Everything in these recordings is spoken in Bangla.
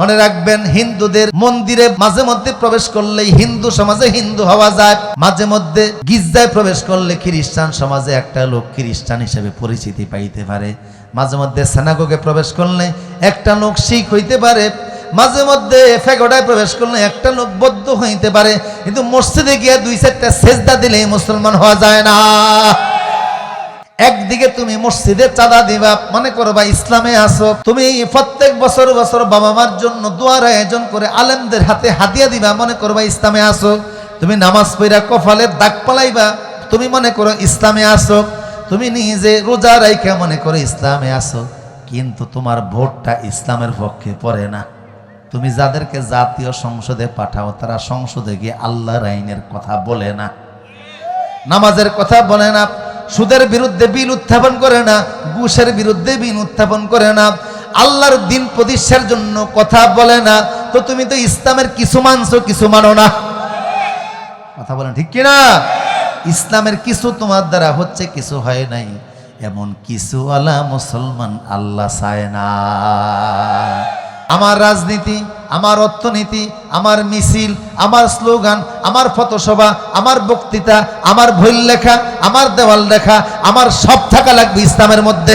মনে রাখবেন, হিন্দুদের মন্দিরে মাঝে মধ্যে প্রবেশ করলেই হিন্দু সমাজে হিন্দু হওয়া যায়। মাঝে মধ্যে গির্জায় প্রবেশ করলে খ্রিস্টান সমাজে একটা লোক খ্রিস্টান হিসেবে পরিচিতি পাইতে পারে। মাঝে মধ্যে সেনাগোগে প্রবেশ করলে একটা লোক শিখ হইতে পারে। মাঝে মধ্যে ফেগোডায় প্রবেশ করলে একটা লোক বদ্ধ হইতে পারে। কিন্তু মসজিদে গিয়ে দুই চারটা সেজদা দিলে মুসলমান হওয়া যায় না। একদিকে তুমি মসজিদে চাঁদা দিবা, মনে করো বা ইসলামে আসো তুমি প্রত্যেক বছর বছর বাবা মার জন্য দোয়ার আয়োজন করে আলেমদের হাতে হাতিয়া দিবা, মনে করবা ইসলামে আসো তুমি নামাজ পড়া কপালের দাগ পালাইবা, তুমি মনে করো ইসলামে আসো তুমি নিজে রোজা রাইখা মনে করো ইসলামে আসো কিন্তু তোমার ভোটটা ইসলামের পক্ষে পড়ে না। তুমি যাদেরকে জাতীয় সংসদে পাঠাও, তারা সংসদে গিয়ে আল্লাহর আইনের কথা বলে না। নামাজের কথা বলে না সুদের বিরুদ্ধে বিল উত্থাপন করে না, ঘুষের বিরুদ্ধে বিল উত্থাপন করে না। আল্লাহর দিন প্রতিষ্ঠার জন্য কথা বলে না। তো তুমি তো ইসলামের কিছু মানছো, কিছু মানো না। কথা বলেন ঠিক কিনা? ইসলামের কিছু তোমার দ্বারা হচ্ছে, কিছু হয় নাই। এমন কিছু আলা মুসলমান আল্লাহ চায় না। আমার রাজনীতি, আমার অর্থনীতি, আমার মিছিল, আমার স্লোগান, আমার ফতসভা আমার বক্তৃতা, আমার ভুল লেখা, আমার দেওয়াল লেখা আমার সব থাকা লাগবে ইসলামের মধ্যে।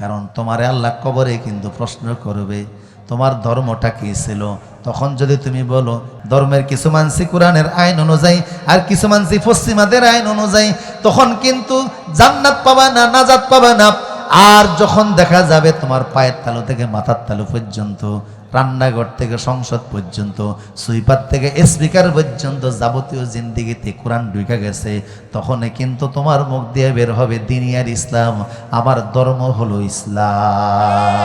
কারণ তোমারে আল্লাহ কবরে কিন্তু প্রশ্ন করবে, তোমার ধর্মটা কি ছিল? তখন যদি তুমি বলো, ধর্মের কিছু মানসি কোরআনের আইন অনুযায়ী, আর কিছু মানসি পশ্চিমাদের আইন অনুযায়ী, তখন কিন্তু জান্নাত পাবা না, নাজাত পাবা না। আর যখন দেখা যাবে তোমার পায়ের তালু থেকে মাথার তালু পর্যন্ত, রান্নাঘর থেকে সংসদ পর্যন্ত, সুইপার থেকে স্পিকার পর্যন্ত যাবতীয় জিন্দিগিতে কোরআন ঢুকে গেছে, তখনই কিন্তু তোমার মুখ দিয়ে বের হবে দিনিয়ার ইসলাম। আমার ধর্ম হলো ইসলাম।